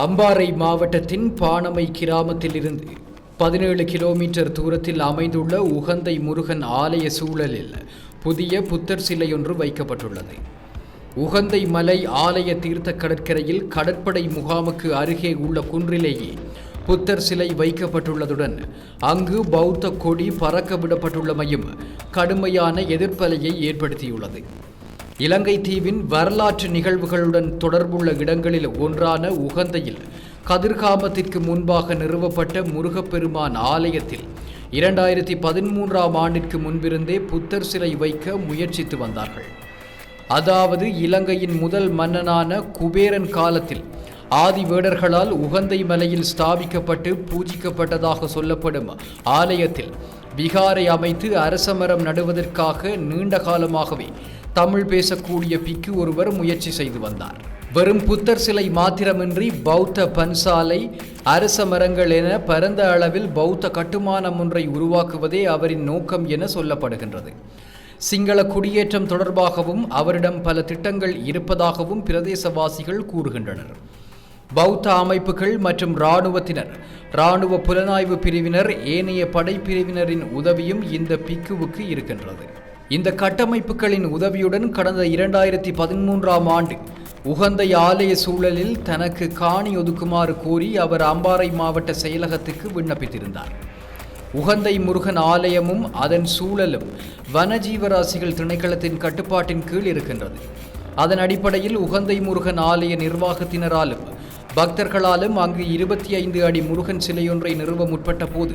அம்பாறை மாவட்டத்தின் பாணமை கிராமத்திலிருந்து பதினேழு கிலோமீட்டர் தூரத்தில் அமைந்துள்ள உகந்தை முருகன் ஆலய சூழலில் புதிய புத்தர் சிலை ஒன்று வைக்கப்பட்டுள்ளது. உகந்தை மலை ஆலய தீர்த்த கடற்கரையில் கடற்படை முகாமுக்கு அருகே உள்ள குன்றிலேயே புத்தர் சிலை வைக்கப்பட்டுள்ளதுடன் அங்கு பௌத்த கொடி பறக்க விடப்பட்டுள்ளமையும் கடுமையான எதிர்ப்பலையை ஏற்படுத்தியுள்ளது. இலங்கை தீவின் வரலாற்று நிகழ்வுகளுடன் தொடர்புள்ள இடங்களில் ஒன்றான உகந்தையில் கதிர்காமத்திற்கு முன்பாக நிறுவப்பட்ட முருகப்பெருமான் ஆலயத்தில் இரண்டாயிரத்தி பதிமூன்றாம் ஆண்டிற்கு முன்பிருந்தே புத்தர் சிலை வைக்க முயற்சித்து வந்தார்கள். அதாவது இலங்கையின் முதல் மன்னனான குபேரன் காலத்தில் ஆதி வேடர்களால் உகந்தை மலையில் ஸ்தாபிக்கப்பட்டு பூஜிக்கப்பட்டதாக சொல்லப்படும் ஆலயத்தில் விகாரை அமைத்து அரசமரம் நடுவதற்காக நீண்ட காலமாகவே தமிழ் பேசக்கூடிய பிக்கு ஒருவர் முயற்சி செய்து வந்தார். வெறும் புத்தர் சிலை மாத்திரமின்றி பௌத்த பன்சாலை அரச மரங்கள் என பரந்த அளவில் பௌத்த கட்டுமானம் ஒன்றை உருவாக்குவதே அவரின் நோக்கம் என சொல்லப்படுகின்றது. சிங்கள குடியேற்றம் தொடர்பாகவும் அவரிடம் பல திட்டங்கள் இருப்பதாகவும் பிரதேசவாசிகள் கூறுகின்றனர். பௌத்த அமைப்புகள் மற்றும் இராணுவத்தினர். இராணுவ புலனாய்வு பிரிவினர் ஏனைய படைப்பிரிவினரின் உதவியும் இந்த பிக்குவுக்கு இருக்கின்றது. இந்த கட்டமைப்புகளின் உதவியுடன் கடந்த இரண்டாயிரத்தி பதிமூன்றாம் ஆண்டு உகந்தை ஆலய சூழலில் தனக்கு காணி ஒதுக்குமாறு கோரி அவர் அம்பாறை மாவட்ட செயலகத்துக்கு விண்ணப்பித்திருந்தார். உகந்தை முருகன் ஆலயமும் அதன் சூழலும் வனஜீவராசிகள் திணைக்களத்தின் கட்டுப்பாட்டின் கீழ் இருக்கின்றது. அதன் அடிப்படையில் உகந்தை முருகன் ஆலய நிர்வாகத்தினராலும் பக்தர்களாலும் அங்கு இருபத்தி ஐந்து அடி முருகன் சிலையொன்றை நிறுவ முற்பட்ட போது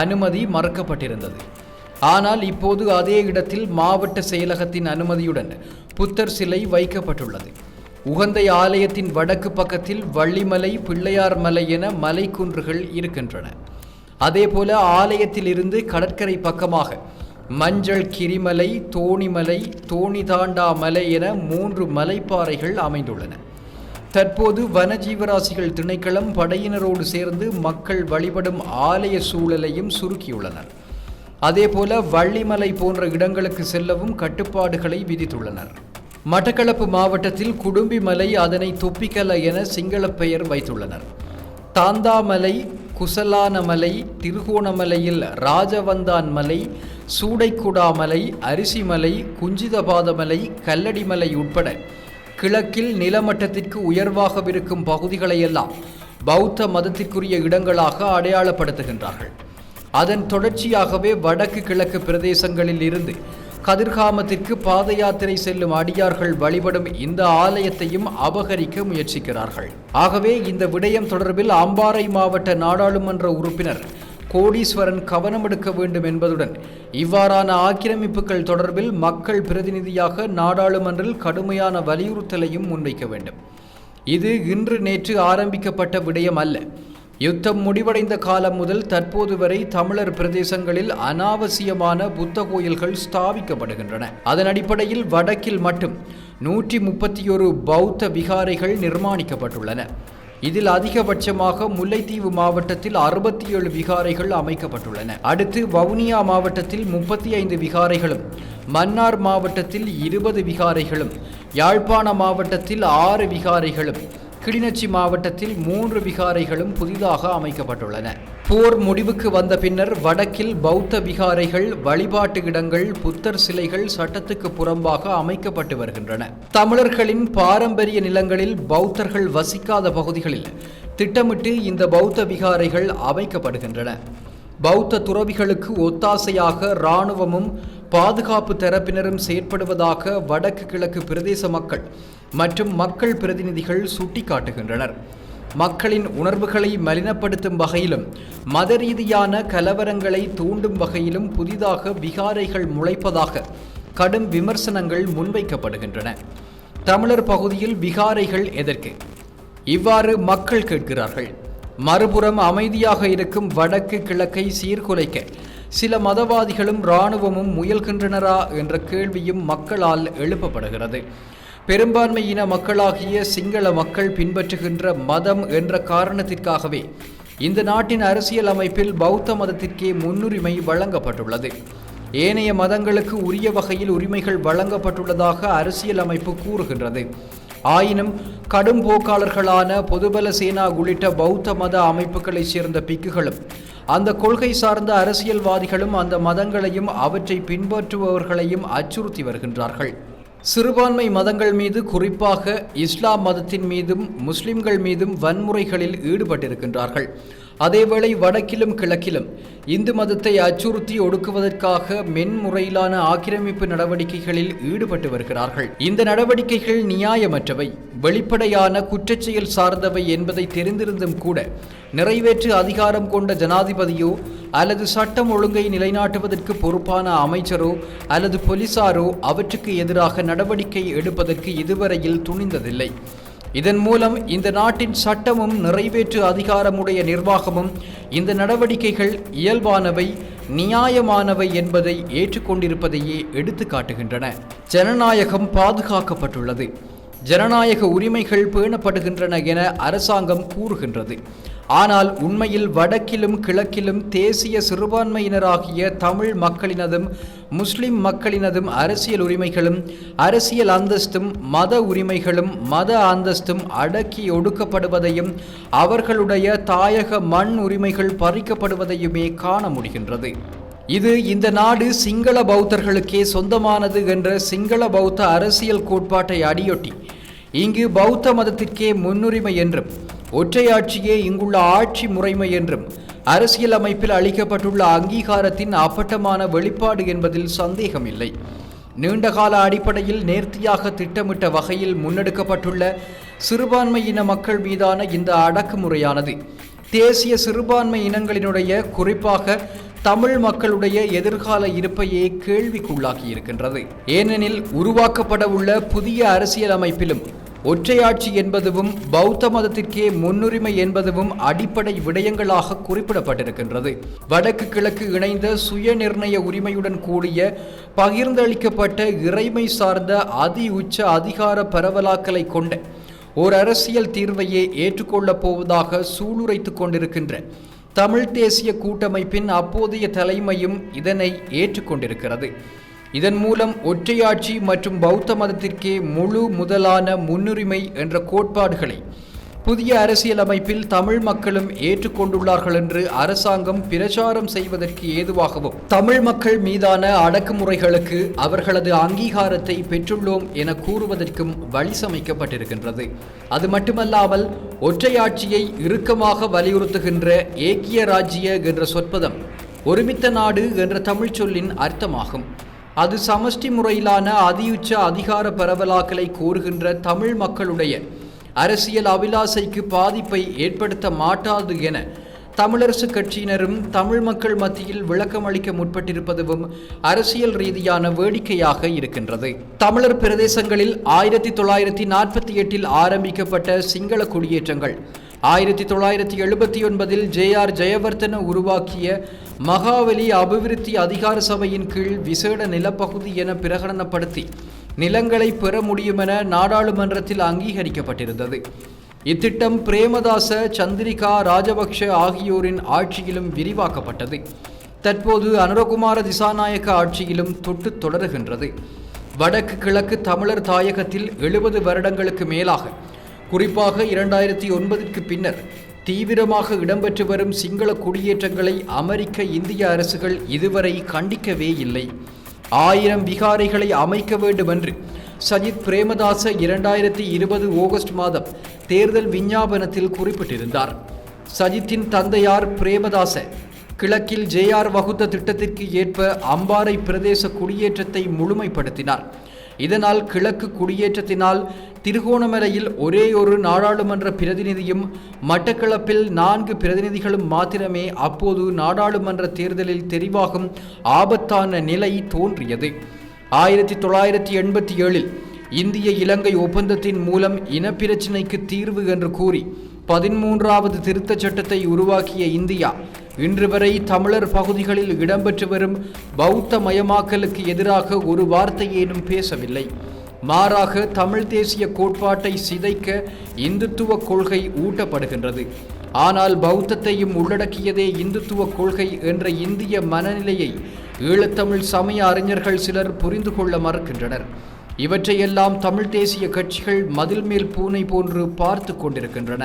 அனுமதி மறுக்கப்பட்டிருந்தது. ஆனால் இப்போது அதே இடத்தில் மாவட்ட செயலகத்தின் அனுமதியுடன் புத்தர் சிலை வைக்கப்பட்டுள்ளது. உகந்தை ஆலயத்தின் வடக்கு பக்கத்தில் வள்ளிமலை பிள்ளையார் மலை என மலைக்குன்றுகள் இருக்கின்றன. அதேபோல ஆலயத்திலிருந்து கடற்கரை பக்கமாக மஞ்சள் கிரிமலை தோணிமலை தோணிதாண்டா மலை என மூன்று மலைப்பாறைகள் அமைந்துள்ளன. தற்போது வனஜீவராசிகள் திணைக்களம் படையினரோடு சேர்ந்து மக்கள் வழிபடும் ஆலய சூழலையும் சுருக்கியுள்ளனர். அதேபோல வள்ளிமலை போன்ற இடங்களுக்கு செல்லவும் கட்டுப்பாடுகளை விதித்துள்ளனர். மட்டக்களப்பு மாவட்டத்தில் குடும்பிமலை அதனை தொப்பிக்கல என சிங்கள பெயர் வைத்துள்ளனர். தாந்தாமலை குசலானமலை திருகோணமலையில் ராஜவந்தான் மலை சூடைக்குடாமலை அரிசிமலை குஞ்சிதபாதமலை கல்லடிமலை உட்பட கிழக்கில் நிலமட்டத்திற்கு உயர்வாகவிருக்கும் பகுதிகளையெல்லாம் பௌத்த மதத்திற்குரிய இடங்களாக அடையாளப்படுத்துகின்றார்கள். அதன் தொடர்ச்சியாகவே வடக்கு கிழக்கு பிரதேசங்களில் இருந்து கதிர்காமத்திற்கு பாத யாத்திரை செல்லும் அடியார்கள் வழிபடும் இந்த ஆலயத்தையும் அபகரிக்க முயற்சிக்கிறார்கள். ஆகவே இந்த விடயம் தொடர்பில் அம்பாறை மாவட்ட நாடாளுமன்ற உறுப்பினர் கோடீஸ்வரன் கவனம் எடுக்க வேண்டும் என்பதுடன் இவ்வாறான ஆக்கிரமிப்புகள் தொடர்பில் மக்கள் பிரதிநிதியாக நாடாளுமன்றில் கடுமையான வலியுறுத்தலையும் முன்வைக்க வேண்டும். இது இன்று நேற்று ஆரம்பிக்கப்பட்ட விடயம் அல்ல. யுத்தம் முடிவடைந்த காலம் முதல் தற்போது வரை தமிழர் பிரதேசங்களில் அனாவசியமான புத்த கோயில்கள் ஸ்தாபிக்கப்படுகின்றன. அதன் அடிப்படையில் வடக்கில் மட்டும் நூற்றி முப்பத்தி ஒரு பௌத்த விகாரைகள் நிர்மாணிக்கப்பட்டுள்ளன. இதில் அதிகபட்சமாக முல்லைத்தீவு மாவட்டத்தில் அறுபத்தி ஏழு விகாரைகள் அமைக்கப்பட்டுள்ளன. அடுத்து வவுனியா மாவட்டத்தில் முப்பத்தி ஐந்து விகாரைகளும் மன்னார் மாவட்டத்தில் இருபது விகாரைகளும் யாழ்ப்பாண மாவட்டத்தில் ஆறு விகாரைகளும் கிளிநொச்சி மாவட்டத்தில் மூன்று விகாரைகளும் புதிதாக அமைக்கப்பட்டுள்ளன. போர் முடிவுக்கு வந்த பின்னர் வடக்கில் பௌத்த விகாரைகள் வழிபாட்டு இடங்கள் புத்தர் சிலைகள் சட்டத்துக்கு புறம்பாக அமைக்கப்பட்டு வருகின்றன. தமிழர்களின் பாரம்பரிய நிலங்களில் பௌத்தர்கள் வசிக்காத பகுதிகளில் திட்டமிட்டு இந்த பௌத்த விகாரைகள் அமைக்கப்படுகின்றன. பௌத்த துறவிகளுக்கு ஒத்தாசையாக இராணுவமும் பாதுகாப்பு தரப்பினரும் செயற்படுவதாக வடக்கு கிழக்கு பிரதேச மக்கள் மற்றும் மக்கள் பிரதிநிதிகள் சுட்டிக்காட்டுகின்றனர். மக்களின் உணர்வுகளை மலினப்படுத்தும் வகையிலும் மத ரீதியான கலவரங்களை தூண்டும் வகையிலும் புதிதாக விகாரைகள் முளைப்பதாக கடும் விமர்சனங்கள் முன்வைக்கப்படுகின்றன. தமிழர் பகுதியில் விகாரைகள் எதற்கு? இவ்வாறு மக்கள் கேட்கிறார்கள். மறுபுறம் அமைதியாக இருக்கும் வடக்கு கிழக்கை சீர்குலைக்க சில மதவாதிகளும் இராணுவமும் முயல்கின்றனரா என்ற கேள்வியும் மக்களால் எழுப்பப்படுகிறது. பெரும்பான்மையின மக்களாகிய சிங்கள மக்கள் பின்பற்றுகின்ற மதம் என்ற காரணத்திற்காகவே இந்த நாட்டின் அரசியல் அமைப்பில் பௌத்த மதத்திற்கே முன்னுரிமை வழங்கப்பட்டுள்ளது. ஏனைய மதங்களுக்கு உரிய வகையில் உரிமைகள் வழங்கப்பட்டுள்ளதாக அரசியல் அமைப்பு கூறுகின்றது. ஆயினும் கடும் போக்காளர்களான பொதுபல சேனா உள்ளிட்ட பௌத்த மத அமைப்புகளைச் சேர்ந்த பிக்குகளும் அந்த கொள்கை சார்ந்த அரசியல்வாதிகளும் அந்த மதங்களையும் அவற்றை பின்பற்றுபவர்களையும் அச்சுறுத்தி வருகின்றார்கள். சிறுபான்மை மதங்கள் மீது குறிப்பாக இஸ்லாம் மதத்தின் மீதும் முஸ்லிம்கள் மீதும் வன்முறைகளில் ஈடுபட்டிருக்கின்றார்கள். அதேவேளை வடக்கிலும் கிழக்கிலும் இந்து மதத்தை அச்சுறுத்தி ஒடுக்குவதற்காக மென்முறையிலான ஆக்கிரமிப்பு நடவடிக்கைகளில் ஈடுபட்டு வருகிறார்கள். இந்த நடவடிக்கைகள் நியாயமற்றவை. வெளிப்படையான குற்றச்செயல் சார்ந்தவை என்பதை தெரிந்திருந்தும் கூட நிறைவேற்று அதிகாரம் கொண்ட ஜனாதிபதியோ அல்லது சட்டம் ஒழுங்கை நிலைநாட்டுவதற்கு பொறுப்பான அமைச்சரோ அல்லது போலீசாரோ அவற்றுக்கு எதிராக நடவடிக்கை எடுப்பதற்கு இதுவரையில் துணிந்ததில்லை. இதன் மூலம் இந்த நாட்டின் சட்டமும் நிறைவேற்று அதிகாரமுடைய நிர்வாகமும் இந்த நடவடிக்கைகள் இயல்பானவை நியாயமானவை என்பதை ஏற்றுக்கொண்டிருப்பதையே எடுத்து காட்டுகின்றன. ஜனநாயகம் பாதுகாக்கப்பட்டுள்ளது. ஜனநாயக உரிமைகள் பேணப்படுகின்றன என அரசாங்கம் கூறுகின்றது. ஆனால் உண்மையில் வடக்கிலும் கிழக்கிலும் தேசிய சிறுபான்மையினராகிய தமிழ் மக்களினதும் முஸ்லிம் மக்களினதும் அரசியல் உரிமைகளும் அரசியல் அந்தஸ்தும் மத உரிமைகளும் மத அந்தஸ்தும் அடக்கி ஒடுக்கப்படுவதையும் அவர்களுடைய தாயக மண் உரிமைகள் பறிக்கப்படுவதையுமே காண முடிகின்றது. இது இந்த நாடு சிங்கள பௌத்தர்களுக்கே சொந்தமானது என்ற சிங்கள பௌத்த அரசியல் கோட்பாட்டை அடியொட்டி இங்கு பௌத்த மதத்திற்கே முன்னுரிமை என்றும் ஒற்றையாட்சியே இங்குள்ள ஆட்சி முறைமை என்றும் அரசியல் அமைப்பில் அளிக்கப்பட்டுள்ள அங்கீகாரத்தின் அப்பட்டமான வெளிப்பாடு என்பதில் சந்தேகமில்லை. நீண்டகால அடிப்படையில் நேர்த்தியாக திட்டமிட்ட வகையில் முன்னெடுக்கப்பட்டுள்ள சிறுபான்மை இன மக்கள் மீதான இந்த அடக்குமுறையானது தேசிய சிறுபான்மை இனங்களினுடைய குறிப்பாக தமிழ் மக்களுடைய எதிர்கால இருப்பையே கேள்விக்குள்ளாகி இருக்கின்றது ஏனெனில் உருவாக்கப்பட உள்ள புதிய அரசியல் அமைப்பிலும் ஒற்றையாட்சி என்பதுவும் பௌத்த மதத்திற்கே முன்னுரிமை என்பதுவும் அடிப்படை விடயங்களாக குறிப்பிடப்பட்டிருக்கின்றது. வடக்கு கிழக்கு இணைந்த சுய நிர்ணய உரிமையுடன் கூடிய பகிர்ந்தளிக்கப்பட்ட இறைமை சார்ந்த அதி உச்ச அதிகார பரவலாக்கலை கொண்ட ஓர் அரசியல் தீர்வையே ஏற்றுக்கொள்ளப் போவதாக சூளுரைத்துக் கொண்டிருக்கின்ற தமிழ் தேசிய கூட்டமைப்பின் அப்போதைய தலைமையும் இதனை ஏற்றுக்கொண்டிருக்கிறது. இதன் மூலம் ஒற்றையாட்சி மற்றும் பௌத்த மதத்திற்கே முழு முதலான முன்னுரிமை என்ற கோட்பாடுகளை புதிய அரசியலமைப்பில் தமிழ் மக்களும் ஏற்றுக்கொண்டுள்ளார்கள் என்று அரசாங்கம் பிரச்சாரம் செய்வதற்கு ஏதுவாகவும் தமிழ் மக்கள் மீதான அடக்குமுறைகளுக்கு அவர்களது அங்கீகாரத்தை பெற்றுள்ளோம் என கூறுவதற்கும் வழி சமைக்கப்பட்டிருக்கின்றது. அது மட்டுமல்லாமல் ஒற்றையாட்சியை இறுக்கமாக வலியுறுத்துகின்ற ஏக்கிய ராஜ்ய என்ற சொற்பதம் ஒருமித்த நாடு என்ற தமிழ்ச்சொல்லின் அர்த்தமாகும். அது சமஷ்டி முறையிலான அதியுச்ச அதிகார பரவலாக்கலை கோருகின்ற தமிழ் மக்களுடைய அரசியல் அபிலாசைக்கு பாதிப்பை ஏற்படுத்த மாட்டாது என தமிழரசு கட்சியினரும் தமிழ் மக்கள் மத்தியில் விளக்கமளிக்க முற்பட்டிருப்பதும் அரசியல் ரீதியான வேடிக்கையாக இருக்கின்றது. தமிழர் பிரதேசங்களில் ஆயிரத்தி தொள்ளாயிரத்தி நாற்பத்தி எட்டில் ஆரம்பிக்கப்பட்ட சிங்கள குடியேற்றங்கள் ஆயிரத்தி தொள்ளாயிரத்தி எழுபத்தி ஒன்பதில் ஜே ஆர் ஜெயவர்தன உருவாக்கிய மகாவலி அபிவிருத்தி அதிகார சபையின் கீழ் விசேட நிலப்பகுதி என பிரகடனப்படுத்தி நிலங்களை பெற முடியுமென நாடாளுமன்றத்தில் அங்கீகரிக்கப்பட்டிருந்தது. இத்திட்டம் பிரேமதாச சந்திரிகா ராஜபக்ஷ ஆகியோரின் ஆட்சியிலும் விரிவாக்கப்பட்டது. தற்போது அனுரகுமார திசாநாயக்க ஆட்சியிலும் தொட்டு தொடருகின்றது. வடக்கு கிழக்கு தமிழர் தாயகத்தில் எழுபது வருடங்களுக்கு மேலாக குறிப்பாக இரண்டாயிரத்தி ஒன்பதுக்கு பின்னர் தீவிரமாக இடம்பெற்று வரும் சிங்கள குடியேற்றங்களை அமெரிக்க இந்திய அரசுகள் இதுவரை கண்டிக்கவே இல்லை. ஆயிரம் விகாரைகளை அமைக்க வேண்டும் என்று சஜித் பிரேமதாச இரண்டாயிரத்தி இருபது ஆகஸ்ட் மாதம் தேர்தல் விஞ்ஞாபனத்தில் குறிப்பிட்டிருந்தார். சஜித்தின் தந்தையார் பிரேமதாச கிழக்கில் ஜேஆர் வகுத்த திட்டத்திற்கு ஏற்ப அம்பாறை பிரதேச குடியேற்றத்தை முழுமைப்படுத்தினார். இதனால் கிழக்கு குடியேற்றத்தினால் திருகோணமலையில் ஒரே ஒரு நாடாளுமன்ற பிரதிநிதியும் மட்டக்களப்பில் நான்கு பிரதிநிதிகளும் மாத்திரமே அப்போது நாடாளுமன்ற தேர்தலில் தெரிவாகும் ஆபத்தான நிலை தோன்றியது. ஆயிரத்தி தொள்ளாயிரத்தி எண்பத்தி ஏழில் இந்திய இலங்கை ஒப்பந்தத்தின் மூலம் இனப்பிரச்சினைக்கு தீர்வு என்று கூறி பதிமூன்றாவது திருத்தச் சட்டத்தை உருவாக்கிய இந்தியா இன்று வரை தமிழர் பகுதிகளில் இடம்பெற்று வரும் பௌத்த மயமாக்கலுக்கு எதிராக ஒரு வார்த்தையேனும் பேசவில்லை. மாறாக தமிழ் தேசிய கோட்பாட்டை சிதைக்க இந்துத்துவ கொள்கை ஊட்டப்படுகின்றது. ஆனால் பௌத்தத்தையும் உள்ளடக்கியதே இந்துத்துவ கொள்கை என்ற இந்திய மனநிலையை ஈழத்தமிழ் சமய அறிஞர்கள் சிலர் புரிந்து கொள்ள மறுக்கின்றனர். இவற்றையெல்லாம் தமிழ் தேசிய கட்சிகள் மதில் மேல் பூனை போன்று பார்த்து கொண்டிருக்கின்றன.